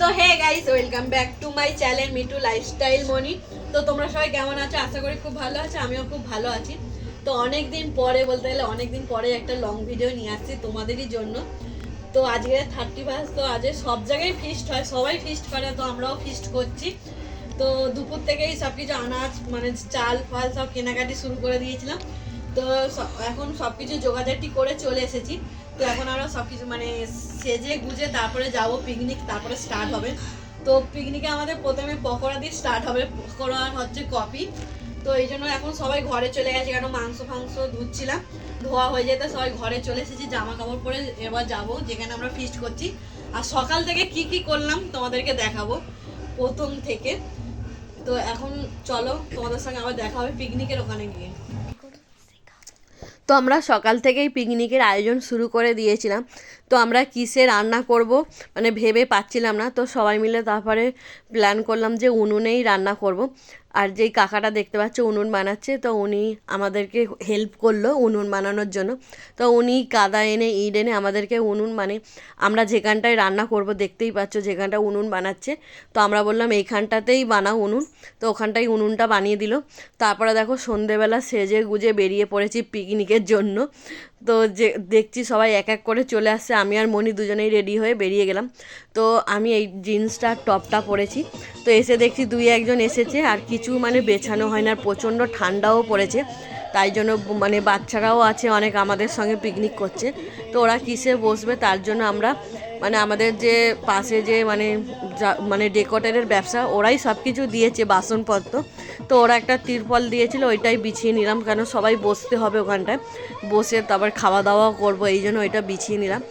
তো hey guys, welcome back to my channel Mitu lifestyle Moni. তো তোমরা সবাই কেমন আছো? আশা করি খুব ভালো আছো, আমিও খুব ভালো আছি। তো অনেক দিন পরে বলতে গেলে অনেক দিন পরে একটা লং ভিডিও নিয়ে আসছি তোমাদেরই জন্য। তো আজকে থার্টি ফার্স্ট তো আজকে সব জায়গায় ফিস্ট হয়, সবাই ফিস্ট করে, তো আমরাও ফিস্ট করছি। তো দুপুর থেকেই সব কিছু আনাজ মানে চাল, ফাল সব কেনাকাটি শুরু করে দিয়েছিলাম। তো এখন সব কিছু জোগাড়াটি করে চলে এসেছি। তো এখন আমরা সব কিছু মানে সেজে গুজে তারপরে যাব পিকনিক তারপরে স্টার্ট হবে। তো পিকনিকে আমাদের প্রথমে পকোড়া দিয়ে স্টার্ট হবে। পকোড়া হচ্ছে কফি। তো এই জন্য এখন সবাই ঘরে চলে গেছে কেন মাংস ফাংস ধুচ্ছিলাম। ধোয়া হয়ে যেতে সবাই ঘরে চলে এসেছি জামা কাপড় পরে এবার যাব, যেখানে আমরা ফিস্ট করছি। আর সকাল থেকে কি কি করলাম তোমাদেরকে দেখাবো, প্রথম থেকে। তো এখন চলো, তোমাদের সঙ্গে আবার দেখা হবে পিকনিকের ওখানে গিয়ে। তো আমরা সকাল থেকেই পিকনিকের আয়োজন শুরু করে দিয়েছিলাম। তো আমরা কিসে রান্না করব মানে ভেবে পাচ্ছিলাম না। তো সবাই মিলে তারপরে প্ল্যান করলাম যে উনুনেই রান্না করব। আর যেই কাকাটা দেখতে পাচ্ছ উনুন বানাচ্ছে, তো উনি আমাদেরকে হেল্প করল উনুন বানানোর জন্য। তো উনি কাদা এনে, ইট এনে আমাদেরকে উনুন মানে আমরা যেখানটায় রান্না করব দেখতেই পাচ্ছ যেখানটা উনুন বানাচ্ছে। তো আমরা বললাম, এইখানটাতেই বানাও উনুন। তো ওখানটাই উনুনটা বানিয়ে দিল। তারপরে দেখো সন্ধেবেলা সেজে গুজে বেরিয়ে পড়েছি পিকনিকের জন্য। তো যে, দেখছি সবাই এক এক করে চলে আসছে। আমি আর মনি দুজনেই রেডি হয়ে বেরিয়ে গেলাম। তো আমি এই জিন্সটা, টপটা পরেছি। তো এসে দেখছি দুই একজন এসেছে আর কিছু মানে বেছানো হয় না প্রচণ্ড ঠান্ডাও পড়েছে। তাই জন্য মানে বাচ্চারাও আছে, অনেক আমাদের সঙ্গে পিকনিক করছে। তো ওরা কিসে বসবে তার জন্য আমরা মানে আমাদের যে পাশে যে মানে মানে ডেকোরেটের ব্যবসা, ওরাই সব কিছু দিয়েছে বাসনপত্র। তো ওরা একটা তিরপল দিয়েছিল, ওইটাই বিছিয়ে নিলাম, কেন সবাই বসতে হবে ওখানটায়। বসে তারপর খাওয়া দাওয়াও করব, এই জন্য ওইটা বিছিয়ে নিলাম।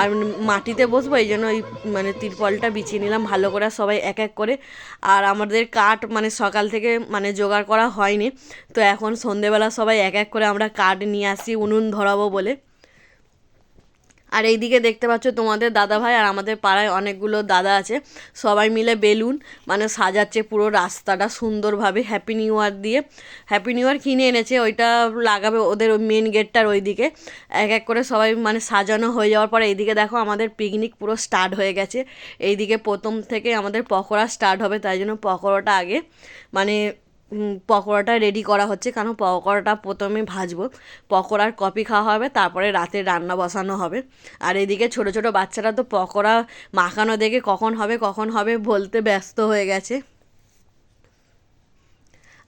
আর মাটিতে বসবো, এই জন্য ওই মানে তিরপলটা বিছিয়ে নিলাম, ভালো করে সবাই এক এক করে। আর আমাদের কাঠ মানে সকাল থেকে মানে জোগাড় করা হয়নি, তো এখন সন্ধেবেলা সবাই এক এক করে আমরা কাঠ নিয়ে আসি, উনুন ধরাবো বলে। আর এইদিকে দেখতে পাচ্ছ তোমাদের দাদা ভাই আর আমাদের পাড়ায় অনেকগুলো দাদা আছে। সবাই মিলে বেলুন মানে সাজাচ্ছে পুরো রাস্তাটা সুন্দরভাবে হ্যাপি নিউ ইয়ার দিয়ে। হ্যাপি নিউ ইয়ার কিনে এনেছে? ওইটা লাগাবে ওদের ওই মেন গেটটার ওইদিকে। এক এক করে সবাই মানে সাজানো হয়ে যাওয়ার পরে এইদিকে দেখো আমাদের পিকনিক পুরো স্টার্ট হয়ে গেছে। এইদিকে প্রথম থেকে আমাদের পকোড়া স্টার্ট হবে, তাই জন্য পকোড়াটা আগে মানে পকোড়াটা রেডি করা হচ্ছে। কারণ পকোড়াটা প্রথমে ভাজবো। পকোড়ার কপি খাওয়া হবে, তারপরে রাতে রান্না বসানো হবে। আর এদিকে ছোট ছোট বাচ্চারা তো পকোড়া মাখানো দেখে কখন হবে কখন হবে বলতে ব্যস্ত হয়ে গেছে।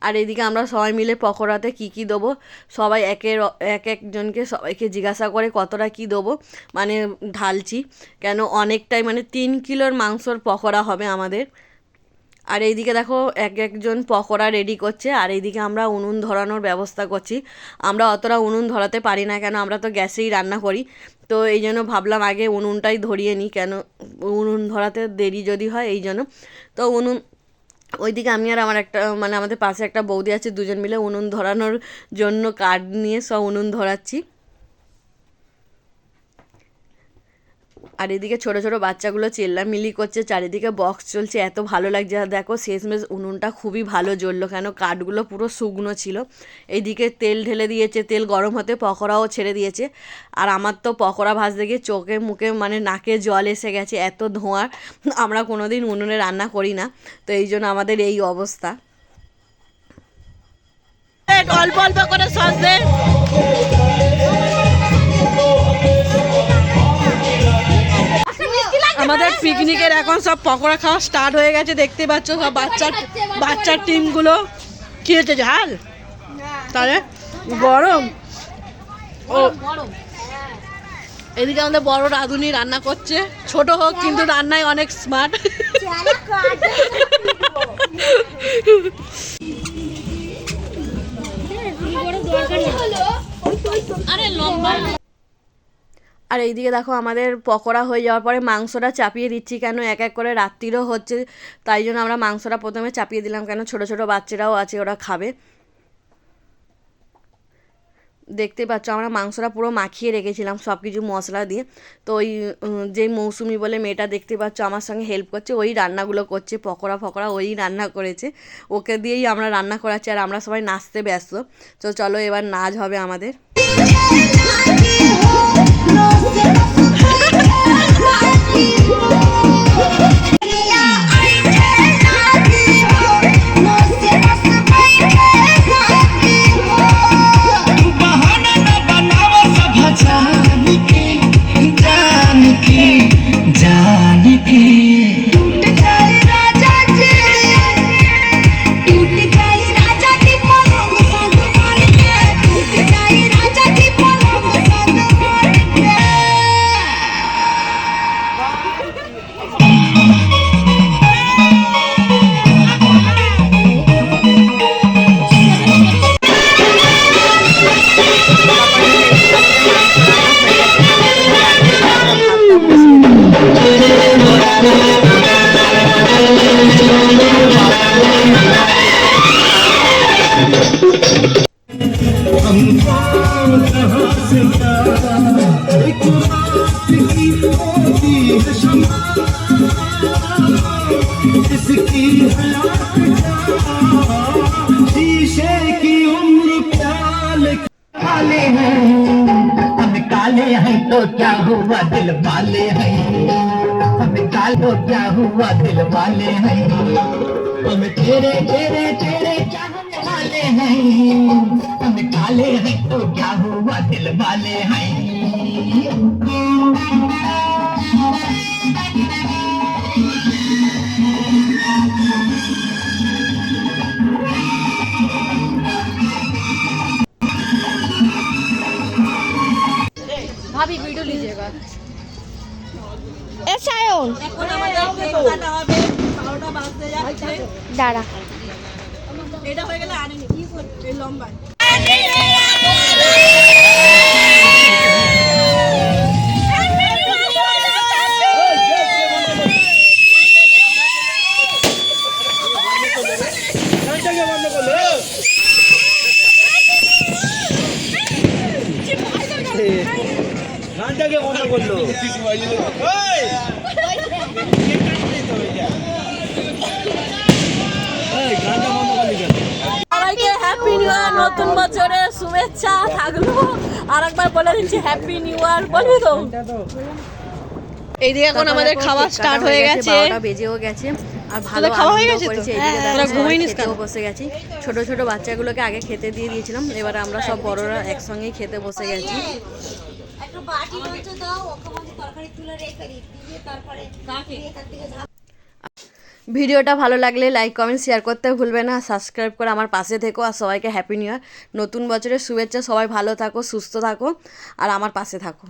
আর এদিকে আমরা সবাই মিলে পকোড়াতে কি কি দেবো? সবাই একের এক একজনকে সবাইকে জিজ্ঞাসা করে কতটা কি দেবো? মানে ঢালছি। কেন অনেকটাই মানে তিন কিলোর মাংসর পকোড়া হবে আমাদের। আর এইদিকে দেখো এক একজন পকোড়া রেডি করছে, আর এইদিকে আমরা উনুন ধরানোর ব্যবস্থা করছি। আমরা অতটা উনুন ধরাতে পারি না কেন, আমরা তো গ্যাসেই রান্না করি। তো এই জন্য ভাবলাম আগে উনুনটাই ধরিয়ে নিই কেন, উনুন ধরাতে দেরি যদি হয় এই জন্য। তো উনুন, ওইদিকে আমি আর আমার একটা মানে আমাদের পাশে একটা বৌদি আছে, দুজন মিলে উনুন ধরানোর জন্য কাঠ নিয়ে সব উনুন ধরাচ্ছি। আর এদিকে ছোট ছোট বাচ্চাগুলো চেল্লামিলি করছে, চারিদিকে বক্স চলছে, এত ভালো লাগছে। আর দেখো, শেষমেশ উনুনটা খুবই ভালো জ্বললো, কেন কাঠগুলো পুরো শুকনো ছিল। এইদিকে তেল ঢেলে দিয়েছে, তেল গরম হতে পকোড়াও ছেড়ে দিয়েছে। আর আমার তো পকোড়া ভাজতে গিয়ে চোখে মুখে মানে নাকে জল এসে গেছে, এত ধোঁয়ার আমরা কোনোদিন উনুনে রান্না করি না, তো এই জন্য আমাদের এই অবস্থা। অল্প অল্প করে সস দে। আমাদের পিকনিকের এখন সব পকোড়া খাওয়া স্টার্ট হয়ে গেছে দেখতে পাচ্ছ সব বাচ্চার বাচ্চার টিমগুলো কি হচ্ছে ঝাল? তাহলে গরম। ও। এদিকে আমাদের বড় রাঁধুনি রান্না করছে। ছোট হোক কিন্তু রান্নায় অনেক স্মার্ট আরে লম্বা আর এইদিকে দেখো আমাদের পকোড়া হয়ে যাওয়ার পরে মাংসটা চাপিয়ে দিচ্ছি কেন? এক এক করে রাত্রিরও হচ্ছে, তাই জন্য আমরা মাংসটা প্রথমে চাপিয়ে দিলাম কেন? ছোট ছোট বাচ্চারাও আছে, ওরা খাবে। দেখতে পাচ্ছ, আমরা মাংসটা পুরো মাখিয়ে রেখেছিলাম সব কিছু মশলা দিয়ে। তো ওই যেই মৌসুমি বলে মেয়েটা দেখতে পাচ্ছ, আমার সঙ্গে হেল্প করছে, ওই রান্নাগুলো করছে, পকোড়া ফকোড়া ওই রান্না করেছে। ওকে দিয়েই আমরা রান্না করাচ্ছি, আর আমরা সবাই নাচতে ব্যস্ত। তো চলো এবার নাচ হবে আমাদের। Yeah. क्या हुआ दिल वाले हैं? हम कालो क्या हुआ दिल वाले हैं? हम तेरे तेरे तेरे चाहने वाले हैं? हम काले हैं तो क्या हुआ दिल वाले हैं? দাঁড়া। এটা হয়ে গেলে আনেনি। কি করবে? লম্বায় গানটাকে করল। সবাইকে হ্যাপি নিউ ইয়ার নতুন বছরের শুভেচ্ছা থাকল। আর একবার বলে দিচ্ছি হ্যাপি নিউ ইয়ার বলবি তো এইদিকে এখন আমাদের খাওয়া স্টার্ট হয়ে গেছে বেজেও গেছে। আর ভালো খাওয়া হয়ে গেছে তো? করেছি। এইদিকে তোরা ঘুমাইনিস কেন? বসে গেছি। ছোট ছোট বাচ্চাগুলোকে আগে খেতে দিয়ে দিয়েছিলাম। এবার আমরা সব বড়রা একসঙ্গেই খেতে বসে গেছি। ভিডিওটা ভালো লাগলে লাইক কমেন্ট শেয়ার করতে ভুলবে না সাবস্ক্রাইব করে আমার পাশে থেকো আর সবাইকে হ্যাপি নিউ ইয়ার নতুন বছরের শুভেচ্ছা সবাই ভালো থাকো সুস্থ থাকো আর আমার পাশে থাকো।